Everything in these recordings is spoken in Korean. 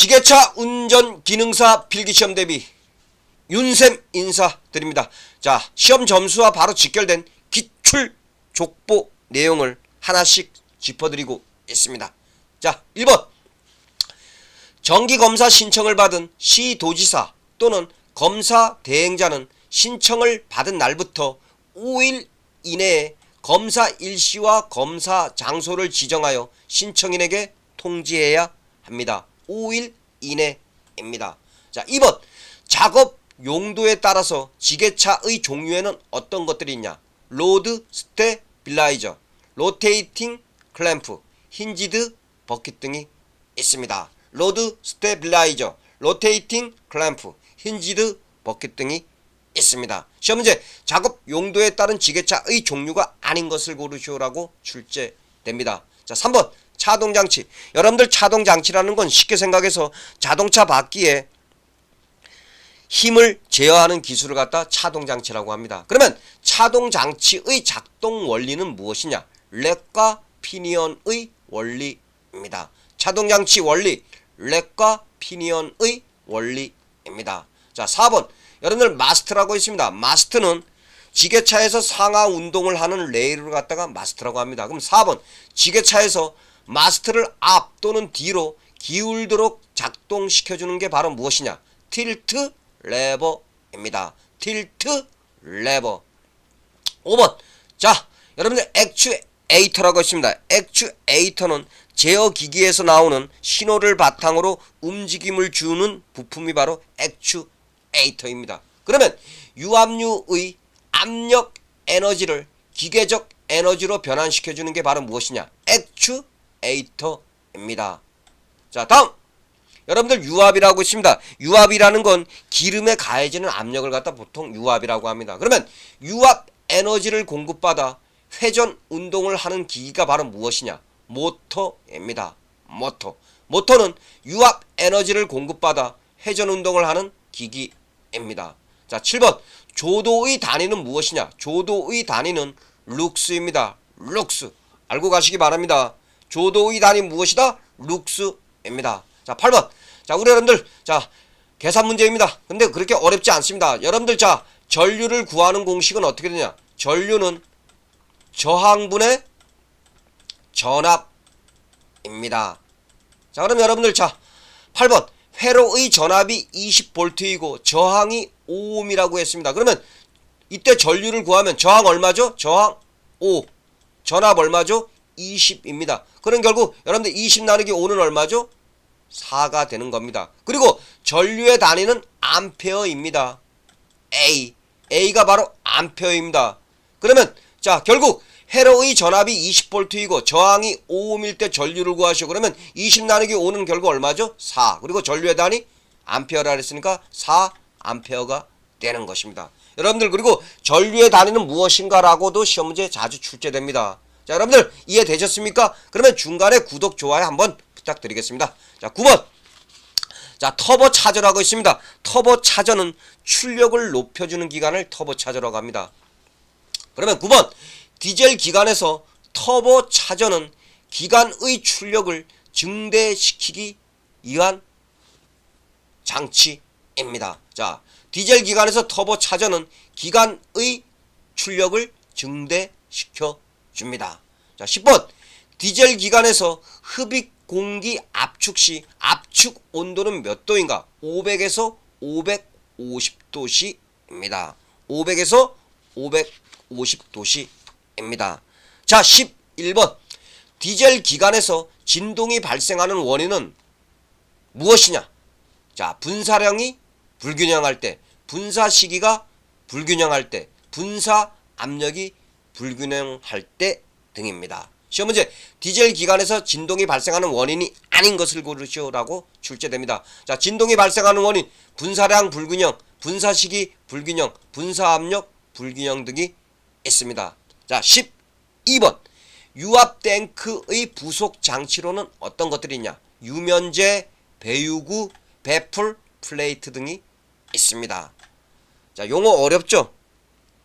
지게차 운전 기능사 필기시험 대비 윤쌤 인사드립니다. 자, 시험 점수와 바로 직결된 기출 족보 내용을 하나씩 짚어드리고 있습니다. 자, 1번. 정기검사 신청을 받은 시도지사 또는 검사 대행자는 신청을 받은 날부터 5일 이내에 검사 일시와 검사 장소를 지정하여 신청인에게 통지해야 합니다. 5일 이내입니다. 자, 2번. 작업 용도에 따라서 지게차의 종류에는 어떤 것들이 있냐? 로드 스테빌라이저, 로테이팅 클램프, 힌지드 버킷 등이 있습니다. 로드 스테빌라이저, 로테이팅 클램프, 힌지드 버킷 등이 있습니다. 시험 문제 작업 용도에 따른 지게차의 종류가 아닌 것을 고르시오라고 출제됩니다. 자, 3번 차동 장치. 여러분들 차동 장치라는 건 쉽게 생각해서 자동차 바퀴에 힘을 제어하는 기술을 갖다 차동 장치라고 합니다. 그러면 차동 장치의 작동 원리는 무엇이냐? 렉과 피니언의 원리입니다. 차동 장치 원리, 렉과 피니언의 원리입니다. 자, 4번. 여러분들 마스트라고 있습니다. 마스트는 지게차에서 상하 운동을 하는 레일을 갖다가 마스트라고 합니다. 그럼 4번. 지게차에서 마스트를 앞 또는 뒤로 기울도록 작동시켜주는 게 바로 무엇이냐? 틸트 레버입니다. 틸트 레버. 5번. 자, 여러분들 액추에이터라고 있습니다. 액추에이터는 제어 기기에서 나오는 신호를 바탕으로 움직임을 주는 부품이 바로 액추에이터입니다. 그러면 유압류의 압력 에너지를 기계적 에너지로 변환시켜 주는 게 바로 무엇이냐? 액추 에이터입니다. 자, 다음. 여러분들 유압이라고 있습니다. 유압이라는 건 기름에 가해지는 압력을 갖다 보통 유압이라고 합니다. 그러면 유압 에너지를 공급받아 회전 운동을 하는 기기가 바로 무엇이냐? 모터입니다. 모터. 모터는 유압 에너지를 공급받아 회전 운동을 하는 기기입니다. 자, 7번. 조도의 단위는 무엇이냐? 조도의 단위는 룩스입니다. 룩스. 알고 가시기 바랍니다. 조도의 단위 무엇이다? 룩스입니다. 자, 8번. 자, 우리 여러분들, 자, 계산 문제입니다. 근데 그렇게 어렵지 않습니다. 여러분들, 자, 전류를 구하는 공식은 어떻게 되냐? 전류는 저항분의 전압입니다. 자, 그럼 여러분들, 자, 8번. 회로의 전압이 20V이고 저항이 5ohm이라고 했습니다. 그러면 이때 전류를 구하면 저항 얼마죠? 저항 5. 전압 얼마죠? 20입니다. 그럼 결국 여러분들 20 나누기 5는 얼마죠? 4가 되는 겁니다. 그리고 전류의 단위는 암페어입니다. A. A가 바로 암페어입니다. 그러면 자 결국 회로의 전압이 20V이고 저항이 5ohm일 때 전류를 구하시오. 그러면 20 나누기 5는 결국 얼마죠? 4. 그리고 전류의 단위 암페어라 그랬으니까 4 암페어가 되는 것입니다. 여러분들 그리고 전류의 단위는 무엇인가라고도 시험 문제 자주 출제됩니다. 자 여러분들 이해되셨습니까? 그러면 중간에 구독 좋아요 한번 부탁드리겠습니다. 자 9번 자 터보 차저라고 있습니다. 터보 차저는 출력을 높여주는 기관을 터보 차저라고 합니다. 그러면 9번 디젤 기관에서 터보 차저는 기관의 출력을 증대시키기 위한 장치입니다. 자, 디젤 기관에서 터보 차저는 기관의 출력을 증대시켜 줍니다. 자, 10번. 디젤 기관에서 흡입 공기 압축 시 압축 온도는 몇 도인가? 500에서 550도씨입니다. 500에서 550도씨입니다. 자, 11번. 디젤 기관에서 진동이 발생하는 원인은 무엇이냐? 자, 분사량이 불균형할 때, 분사 시기가 불균형할 때, 분사 압력이 불균형할 때 등입니다. 시험 문제 디젤 기관에서 진동이 발생하는 원인이 아닌 것을 고르시오라고 출제됩니다. 자, 진동이 발생하는 원인 분사량 불균형, 분사 시기 불균형, 분사 압력 불균형 등이 있습니다. 자, 12번 유압 탱크의 부속 장치로는 어떤 것들이 있냐? 유면제, 배유구, 배풀, 플레이트 등이 있습니다. 자, 용어 어렵죠?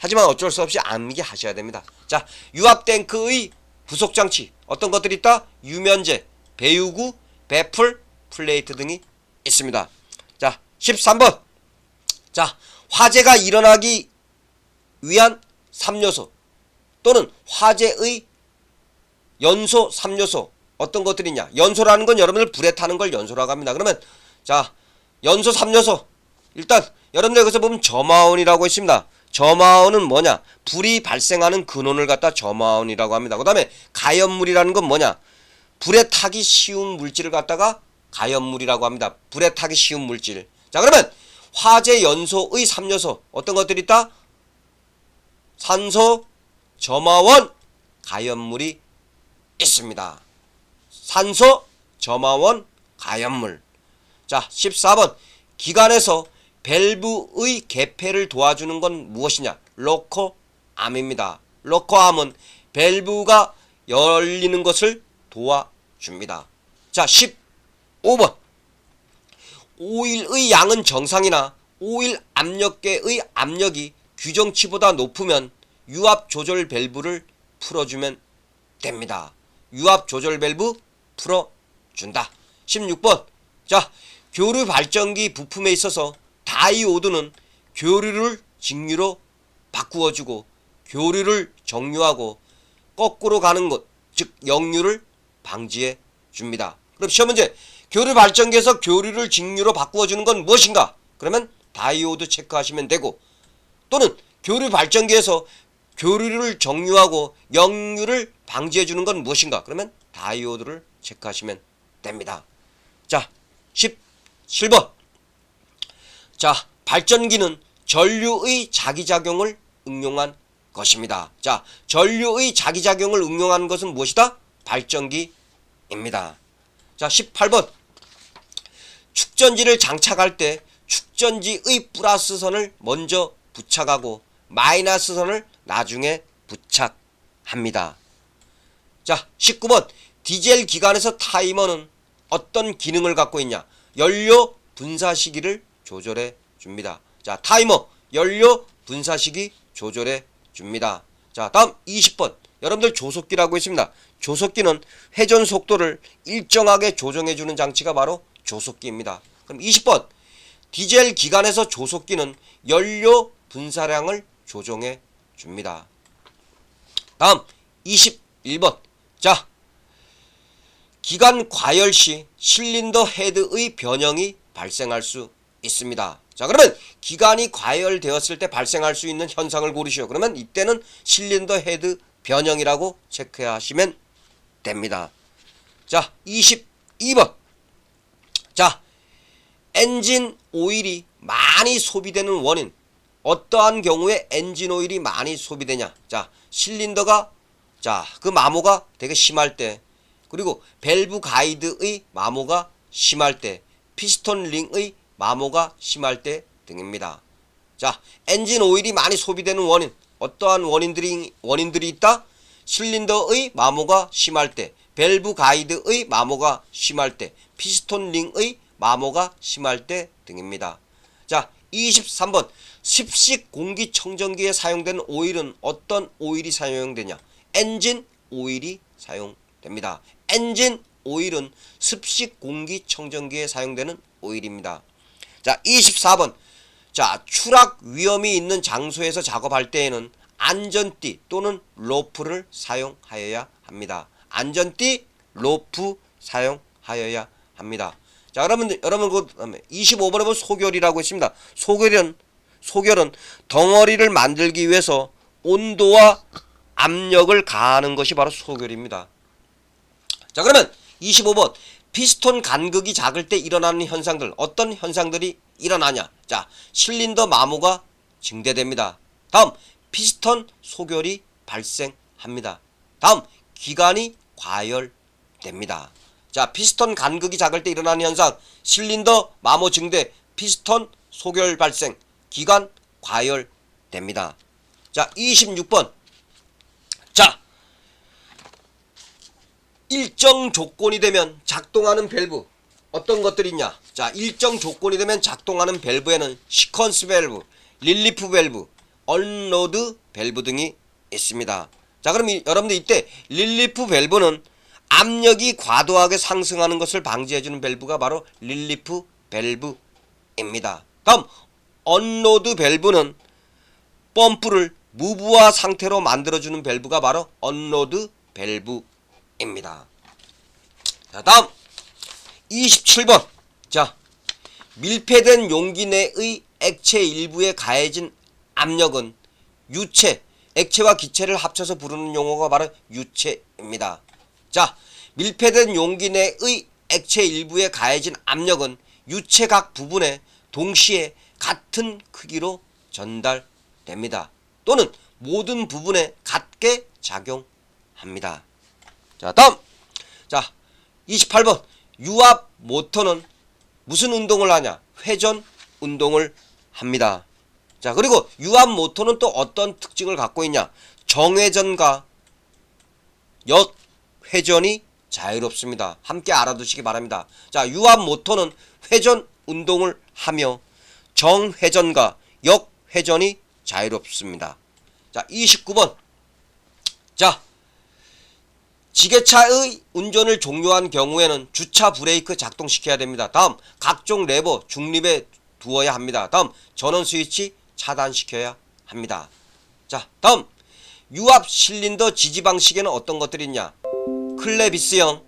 하지만 어쩔 수 없이 암기하셔야 됩니다. 자, 유압 탱크의 부속 장치 어떤 것들이 있다? 유면제, 배유구, 배풀, 플레이트 등이 있습니다. 자, 13번. 자, 화재가 일어나기 위한 3요소 또는 화재의 연소 3요소 어떤 것들이냐? 연소라는 건 여러분들 불에 타는 걸 연소라고 합니다. 그러면 자, 연소 3요소 일단 여러분들 여기서 보면 점화원이라고 있습니다. 점화원은 뭐냐? 불이 발생하는 근원을 갖다 점화원이라고 합니다. 그 다음에 가연물이라는 건 뭐냐? 불에 타기 쉬운 물질을 갖다가 가연물이라고 합니다. 불에 타기 쉬운 물질. 자, 그러면 화재 연소의 3요소 어떤 것들이 있다? 산소, 점화원, 가연물이 있습니다. 산소, 점화원, 가연물. 자, 14번. 기관에서 밸브의 개폐를 도와주는 건 무엇이냐? 로커암입니다. 로커암은 밸브가 열리는 것을 도와줍니다. 자, 15번. 오일의 양은 정상이나 오일 압력계의 압력이 규정치보다 높으면 유압 조절 밸브를 풀어주면 됩니다. 유압 조절 밸브 풀어준다. 16번. 자, 교류 발전기 부품에 있어서 다이오드는 교류를 직류로 바꾸어주고 교류를 정류하고 거꾸로 가는 것, 즉 역류를 방지해 줍니다. 그럼 시험 문제. 교류 발전기에서 교류를 직류로 바꾸어주는 건 무엇인가? 그러면 다이오드 체크하시면 되고 또는 교류 발전기에서 교류를 정류하고 역류를 방지해 주는 건 무엇인가? 그러면 다이오드를 체크하시면 됩니다. 자, 17번. 자, 발전기는 전류의 자기작용을 응용한 것입니다. 자, 전류의 자기작용을 응용하는 것은 무엇이다? 발전기입니다. 자, 18번. 축전지를 장착할 때 축전지의 플러스 선을 먼저 부착하고 마이너스 선을 나중에 부착합니다. 자, 19번. 디젤 기관에서 타이머는 어떤 기능을 갖고 있냐? 연료 분사 시기를 조절해 줍니다. 자, 타이머 연료 분사 시기 조절해 줍니다. 자, 다음 20번. 여러분들 조속기라고 있습니다. 조속기는 회전 속도를 일정하게 조정해 주는 장치가 바로 조속기입니다. 그럼 20번. 디젤 기관에서 조속기는 연료 분사량을 조정해 줍니다. 다음 21번. 자, 기관 과열 시 실린더 헤드의 변형이 발생할 수 있습니다. 자, 그러면 기관이 과열되었을 때 발생할 수 있는 현상을 고르시오. 그러면 이때는 실린더 헤드 변형이라고 체크하시면 됩니다. 자, 22번. 자, 엔진 오일이 많이 소비되는 원인. 어떠한 경우에 엔진 오일이 많이 소비되냐? 자, 실린더가 자, 그 마모가 되게 심할 때 그리고 밸브 가이드의 마모가 심할 때 피스톤 링의 마모가 심할 때 등입니다. 자, 엔진 오일이 많이 소비되는 원인 어떠한 원인들이 원인들이 있다? 실린더의 마모가 심할 때, 밸브 가이드의 마모가 심할 때, 피스톤 링의 마모가 심할 때 등입니다. 자, 23번 습식 공기청정기에 사용되는 오일은 어떤 오일이 사용되냐? 엔진 오일이 사용됩니다. 엔진 오일은 습식 공기청정기에 사용되는 오일입니다. 자, 24번. 자, 추락 위험이 있는 장소에서 작업할 때에는 안전띠 또는 로프를 사용하여야 합니다. 안전띠, 로프 사용하여야 합니다. 자, 여러분, 여러분, 그 다음에 25번에 보면 소결이라고 있습니다. 소결은, 소결은 덩어리를 만들기 위해서 온도와 압력을 가하는 것이 바로 소결입니다. 자, 그러면 25번. 피스톤 간극이 작을 때 일어나는 현상들, 어떤 현상들이 일어나냐? 자, 실린더 마모가 증대됩니다. 다음, 피스톤 소결이 발생합니다. 다음, 기관이 과열됩니다. 자, 피스톤 간극이 작을 때 일어나는 현상, 실린더 마모 증대, 피스톤 소결 발생, 기관 과열됩니다. 자, 26번. 자, 일정 조건이 되면 작동하는 밸브 어떤 것들이 있냐? 자, 일정 조건이 되면 작동하는 밸브에는 시퀀스 밸브, 릴리프 밸브, 언로드 밸브 등이 있습니다. 자, 그럼 이, 여러분들 이때 릴리프 밸브는 압력이 과도하게 상승하는 것을 방지해주는 밸브가 바로 릴리프 밸브입니다. 다음 언로드 밸브는 펌프를 무브화 상태로 만들어주는 밸브가 바로 언로드 밸브 입니다. 자, 다음 27번. 자, 밀폐된 용기 내의 액체 일부에 가해진 압력은 유체, 액체와 기체를 합쳐서 부르는 용어가 바로 유체입니다. 자, 밀폐된 용기 내의 액체 일부에 가해진 압력은 유체 각 부분에 동시에 같은 크기로 전달됩니다. 또는 모든 부분에 같게 작용합니다. 자, 다음. 자, 28번. 유압 모터는 무슨 운동을 하냐? 회전 운동을 합니다. 자, 그리고 유압 모터는 또 어떤 특징을 갖고 있냐? 정회전과 역회전이 자유롭습니다. 함께 알아두시기 바랍니다. 자, 유압 모터는 회전 운동을 하며 정회전과 역회전이 자유롭습니다. 자, 29번. 자, 지게차의 운전을 종료한 경우에는 주차 브레이크 작동시켜야 됩니다. 다음 각종 레버 중립에 두어야 합니다. 다음 전원 스위치 차단시켜야 합니다. 자 다음 유압 실린더 지지 방식에는 어떤 것들이 있냐 클레비스형,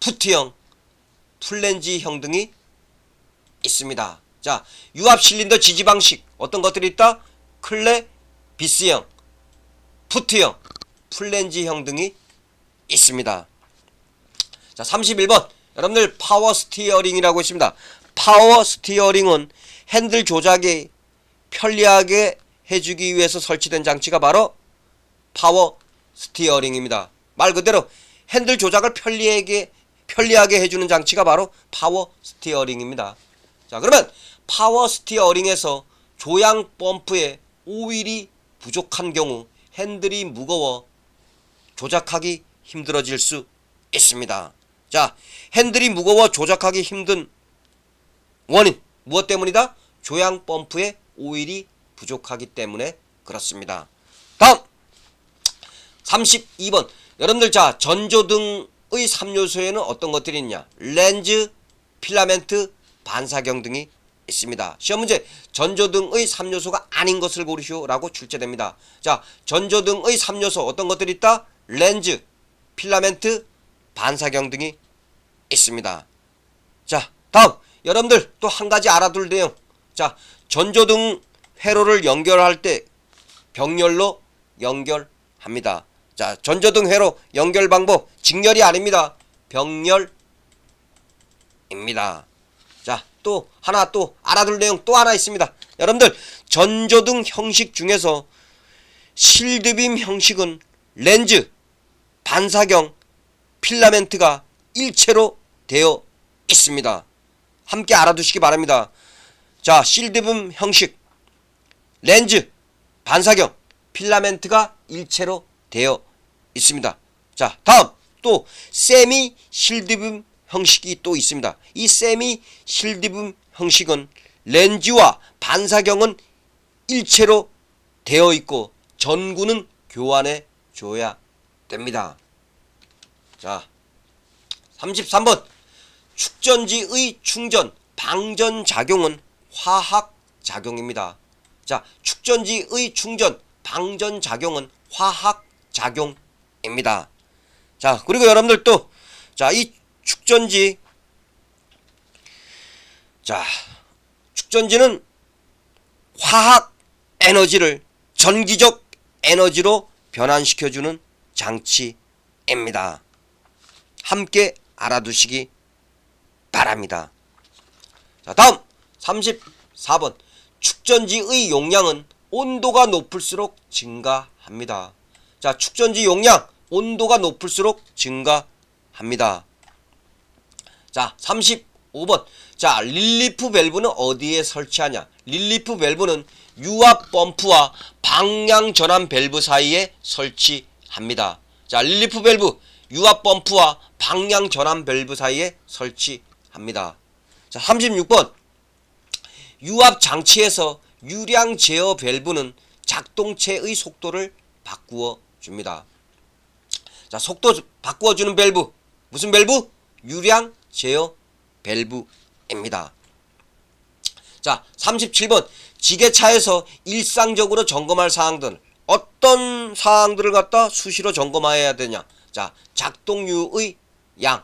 푸트형, 플랜지형 등이 있습니다. 자 유압 실린더 지지 방식 어떤 것들이 있다? 클레비스형, 푸트형, 플랜지형 등이 있습니다. 자, 31번. 여러분들 파워 스티어링이라고 있습니다. 파워 스티어링은 핸들 조작이 편리하게 해주기 위해서 설치된 장치가 바로 파워 스티어링입니다. 말 그대로 핸들 조작을 편리하게 편리하게 해주는 장치가 바로 파워 스티어링입니다. 자, 그러면 파워 스티어링에서 조향 펌프에 오일이 부족한 경우 핸들이 무거워 조작하기 힘들어질 수 있습니다. 자, 핸들이 무거워 조작하기 힘든 원인 무엇 때문이다? 조향 펌프에 오일이 부족하기 때문에 그렇습니다. 다음 32번 여러분들 자 전조등의 3요소에는 어떤 것들이 있냐 렌즈, 필라멘트, 반사경 등이 있습니다. 시험 문제 전조등의 3요소가 아닌 것을 고르시오라고 출제됩니다. 자 전조등의 3요소 어떤 것들이 있다? 렌즈, 필라멘트, 반사경 등이 있습니다. 자, 다음 여러분들 또 한 가지 알아둘 내용. 자, 전조등 회로를 연결할 때 병렬로 연결합니다. 자, 전조등 회로 연결 방법 직렬이 아닙니다. 병렬입니다. 자, 또 하나 또 알아둘 내용 또 하나 있습니다. 여러분들 전조등 형식 중에서 실드빔 형식은 렌즈, 반사경, 필라멘트가 일체로 되어 있습니다. 함께 알아두시기 바랍니다. 자, 실드빔 형식, 렌즈, 반사경, 필라멘트가 일체로 되어 있습니다. 자, 다음 또 세미 실드빔 형식이 또 있습니다. 이 세미 실드빔 형식은 렌즈와 반사경은 일체로 되어 있고 전구는 교환해 줘야 됩니다. 자, 33번. 축전지의 충전, 방전 작용은 화학 작용입니다. 자, 축전지의 충전, 방전 작용은 화학 작용입니다. 자, 그리고 여러분들 또, 자, 이 축전지, 자, 축전지는 화학 에너지를 전기적 에너지로 변환시켜주는 장치입니다. 함께 알아두시기 바랍니다. 자, 다음 34번 축전지의 용량은 온도가 높을수록 증가합니다. 자, 축전지 용량 온도가 높을수록 증가합니다. 자, 35번. 자, 릴리프 밸브는 어디에 설치하냐? 릴리프 밸브는 유압 펌프와 방향 전환 밸브 사이에 설치 합니다. 자, 릴리프 밸브 유압 펌프와 방향 전환 밸브 사이에 설치합니다. 자, 36번. 유압 장치에서 유량 제어 밸브는 작동체의 속도를 바꾸어 줍니다. 자, 속도 바꾸어 주는 밸브. 무슨 밸브? 유량 제어 입니다. 자, 37번. 지게차에서 일상적으로 점검할 사항들. 어떤 사항들을 갖다 수시로 점검해야 되냐? 자, 작동류의 양,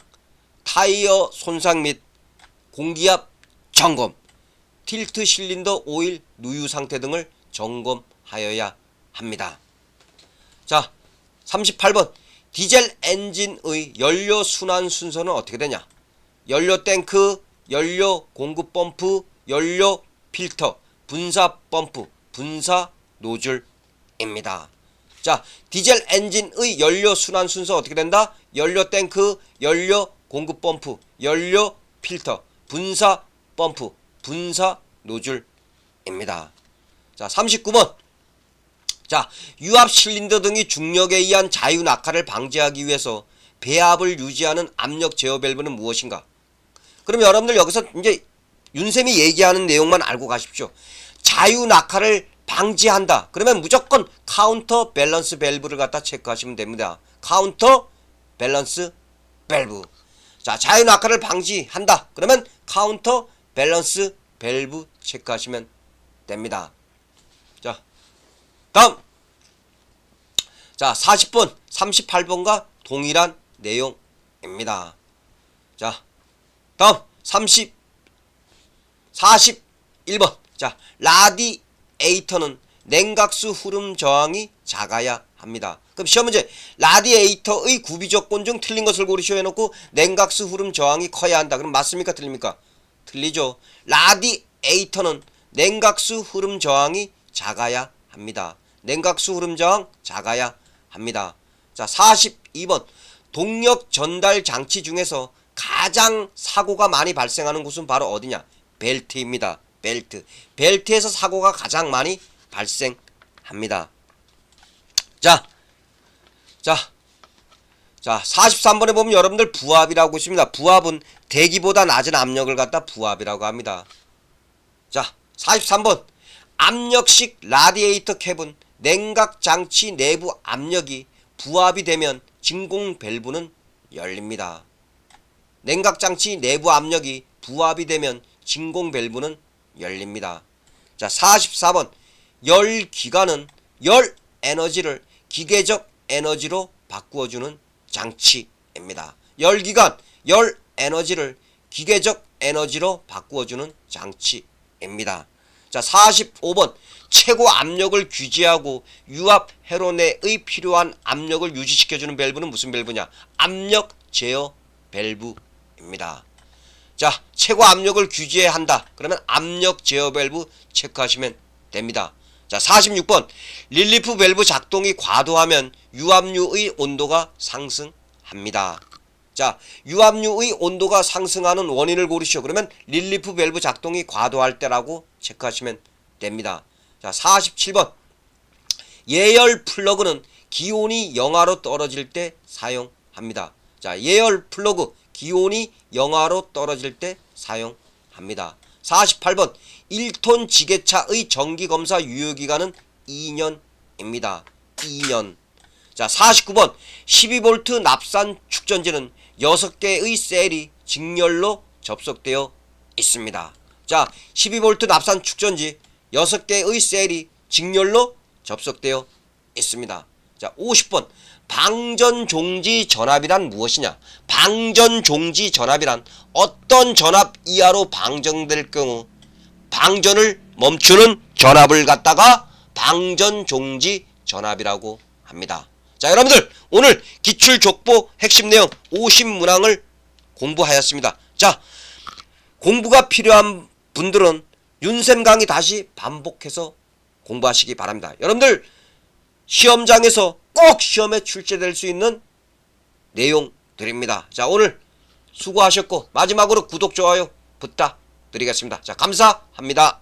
타이어 손상 및 공기압 점검, 틸트 실린더 오일 누유 상태 등을 점검하여야 합니다. 자, 38번. 디젤 엔진의 연료 순환 순서는 어떻게 되냐? 연료 탱크, 연료 공급 펌프, 연료 필터, 분사 펌프, 분사 노즐 입니다. 자, 디젤 엔진의 연료 순환 순서 어떻게 된다? 연료 탱크, 연료 공급 펌프, 연료 필터, 분사 펌프, 분사 노즐입니다. 자, 39번. 자, 유압 실린더 등이 중력에 의한 자유 낙하를 방지하기 위해서 배압을 유지하는 압력 제어 밸브는 무엇인가? 그럼 여러분들 여기서 이제 윤쌤이 얘기하는 내용만 알고 가십시오. 자유 낙하를 방지한다. 그러면 무조건 카운터 밸런스 밸브를 갖다 체크하시면 됩니다. 카운터 밸런스 밸브. 자, 자유 낙하를 방지한다. 그러면 카운터 밸런스 밸브 체크하시면 됩니다. 자, 다음. 자, 40번, 38번과 동일한 내용입니다. 자, 다음 30 41번. 자, 라디 에이터는 냉각수 흐름 저항이 작아야 합니다. 그럼 시험 문제 라디에이터의 구비 조건 중 틀린 것을 고르시오 해놓고 냉각수 흐름 저항이 커야 한다. 그럼 맞습니까? 틀립니까? 틀리죠. 라디에이터는 냉각수 흐름 저항이 작아야 합니다. 냉각수 흐름 저항 작아야 합니다. 자, 42번. 동력 전달 장치 중에서 가장 사고가 많이 발생하는 곳은 바로 어디냐? 벨트입니다. 벨트. 벨트에서 사고가 가장 많이 발생합니다. 자, 자, 자, 43번에 보면 여러분들 부압이라고 있습니다. 부압은 대기보다 낮은 압력을 갖다 부압이라고 합니다. 자, 43번. 압력식 라디에이터 캡은 냉각 장치 내부 압력이 부압이 되면 진공 밸브는 열립니다. 냉각 장치 내부 압력이 부압이 되면 진공 밸브는 열립니다. 자, 44번. 열 기관은 열 에너지를 기계적 에너지로 바꾸어 주는 장치입니다. 열 기관, 열 에너지를 기계적 에너지로 바꾸어 주는 장치입니다. 자, 45번. 최고 압력을 규제하고 유압 회로 내의 필요한 압력을 유지시켜주는 밸브는 무슨 밸브냐? 압력 제어 밸브입니다. 자, 최고 압력을 규제한다. 그러면 압력 제어 밸브 체크하시면 됩니다. 자, 46번. 릴리프 밸브 작동이 과도하면 유압류의 온도가 상승합니다. 자, 유압류의 온도가 상승하는 원인을 고르시오. 그러면 릴리프 밸브 작동이 과도할 때라고 체크하시면 됩니다. 자, 47번. 예열 플러그는 기온이 영하로 떨어질 때 사용합니다. 자, 예열 플러그 기온이 영하로 떨어질 때 사용합니다. 48번. 1톤 지게차의 정기 검사 유효 기간은 2년입니다. 2년. 자, 49번. 12V 납산 축전지는 6개의 셀이 직렬로 접속되어 있습니다. 자, 12V 납산 축전지 6개의 셀이 직렬로 접속되어 있습니다. 자, 50번. 방전 종지 전압이란 무엇이냐? 방전 종지 전압이란 어떤 전압 이하로 방전될 경우 방전을 멈추는 전압을 갖다가 방전 종지 전압이라고 합니다. 자, 여러분들 오늘 기출 족보 핵심 내용 50문항을 공부하였습니다. 자, 공부가 필요한 분들은 윤쌤 강의 다시 반복해서 공부하시기 바랍니다. 여러분들 시험장에서 꼭 시험에 출제될 수 있는 내용들입니다. 자, 오늘 수고하셨고 마지막으로 구독 좋아요 부탁드리겠습니다. 자, 감사합니다.